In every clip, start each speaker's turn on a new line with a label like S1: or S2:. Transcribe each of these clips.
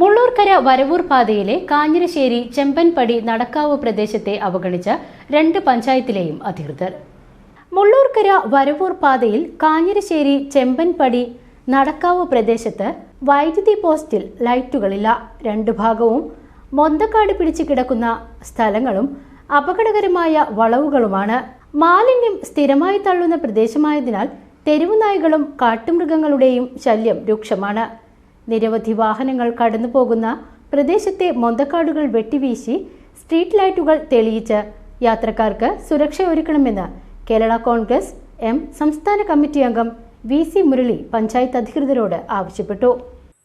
S1: Mullurkara Varavoor പാതയിലെ കാഞ്ഞിരശ്ശേരി ചെമ്പൻപടി നടക്കാവ് പ്രദേശത്തെ അവഗണിച്ച രണ്ട് പഞ്ചായത്തിലെയും അധികൃതർ. മുള്ളൂർക്കര വരവൂർ പാതയിൽ കാഞ്ഞിരശ്ശേരി ചെമ്പൻപടി നടക്കാവ് പ്രദേശത്ത് വൈദ്യുതി പോസ്റ്റിൽ ലൈറ്റുകളില്ല. രണ്ടു ഭാഗവും മൊന്തക്കാട് പിടിച്ചു കിടക്കുന്ന സ്ഥലങ്ങളും അപകടകരമായ വളവുകളുമാണ്. മാലിന്യം സ്ഥിരമായി തള്ളുന്ന പ്രദേശമായതിനാൽ തെരുവുനായ്കളും കാട്ടുമൃഗങ്ങളുടെയും ശല്യം രൂക്ഷമാണ്. നിരവധി വാഹനങ്ങൾ കടന്നു പോകുന്ന പ്രദേശത്തെ മൊന്തക്കാടുകൾ വെട്ടിവീശി സ്ട്രീറ്റ് ലൈറ്റുകൾ തെളിയിച്ച് യാത്രക്കാർക്ക് സുരക്ഷ ഒരുക്കണമെന്ന് കേരള കോൺഗ്രസ് എം സംസ്ഥാന കമ്മിറ്റി അംഗം വി സി മുരളി പഞ്ചായത്ത് അധികൃതരോട് ആവശ്യപ്പെട്ടു.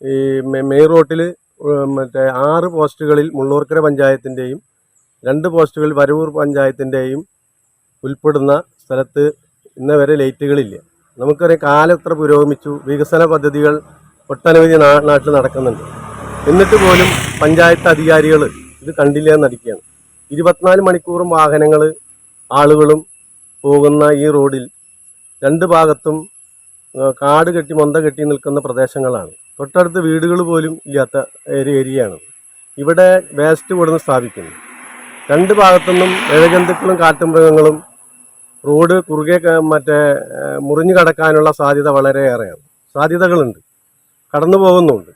S2: ഈ മെയ് റോട്ടിൽ മറ്റേ ആറ് പോസ്റ്റുകളിൽ മുള്ളൂർക്കര പഞ്ചായത്തിന്റെയും രണ്ട് പോസ്റ്റുകളിൽ വരവൂർ പഞ്ചായത്തിന്റെയും ഉൾപ്പെടുന്ന സ്ഥലത്ത് ഇന്നവരെ ലൈറ്റുകളില്ല. നമുക്കറിയാം കാലം എത്ര പുരോഗമിച്ചു വികസന പദ്ധതികൾ ഒട്ടനവധി നാട്ടിൽ നടക്കുന്നുണ്ട്. എന്നിട്ട് പോലും പഞ്ചായത്ത് അധികാരികൾ ഇത് കണ്ടില്ല എന്ന് നടിക്കുകയാണ് ഇരുപത്തിനാല് മണിക്കൂറും വാഹനങ്ങൾ ആളുകളും പോകുന്ന ഈ റോഡിൽ രണ്ട് ഭാഗത്തും കാട് കെട്ടി മൊന്ത കെട്ടി നിൽക്കുന്ന പ്രദേശങ്ങളാണ്. തൊട്ടടുത്ത് വീടുകൾ പോലും ഇല്ലാത്ത ഒരു ഏരിയയാണ്. ഇവിടെ വേസ്റ്റ് കൊടുന്ന് സ്ഥാപിക്കുന്നു. രണ്ട് ഭാഗത്തുനിന്നും ഇഴജന്തുക്കളും കാട്ടുമൃഗങ്ങളും റോഡ് കുറുകെ മറ്റേ മുറിഞ്ഞു കടക്കാനുള്ള സാധ്യത വളരെയേറെയാണ്. സാധ്യതകളുണ്ട്. കടന്നു പോകുന്നുണ്ട്.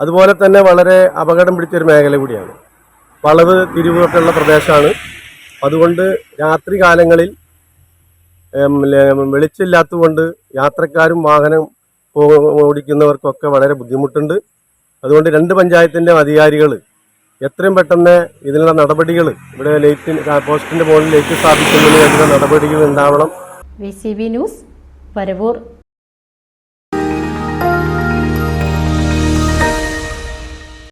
S2: അതുപോലെ തന്നെ വളരെ അപകടം പിടിച്ചൊരു മേഖല കൂടിയാണ്. വളവ് തിരിവൊക്കെയുള്ള പ്രദേശമാണ്. അതുകൊണ്ട് രാത്രി കാലങ്ങളിൽ വെളിച്ചില്ലാത്തതുകൊണ്ട് യാത്രക്കാരും വാഹനം ഓടിക്കുന്നവർക്കൊക്കെ വളരെ ബുദ്ധിമുട്ടുണ്ട്. അതുകൊണ്ട് രണ്ട് പഞ്ചായത്തിന്റെ അധികാരികൾ എത്രയും പെട്ടെന്ന് ഇതിനുള്ള നടപടികൾ ഇവിടെ ലൈറ്റിന് പോസ്റ്റിന്റെ മുകളിൽ ലൈറ്റ് സ്ഥാപിക്കുന്നതിന് വേണ്ടിയുള്ള നടപടികൾ ഉണ്ടാവണം.
S1: ന്യൂസ് വരവൂർ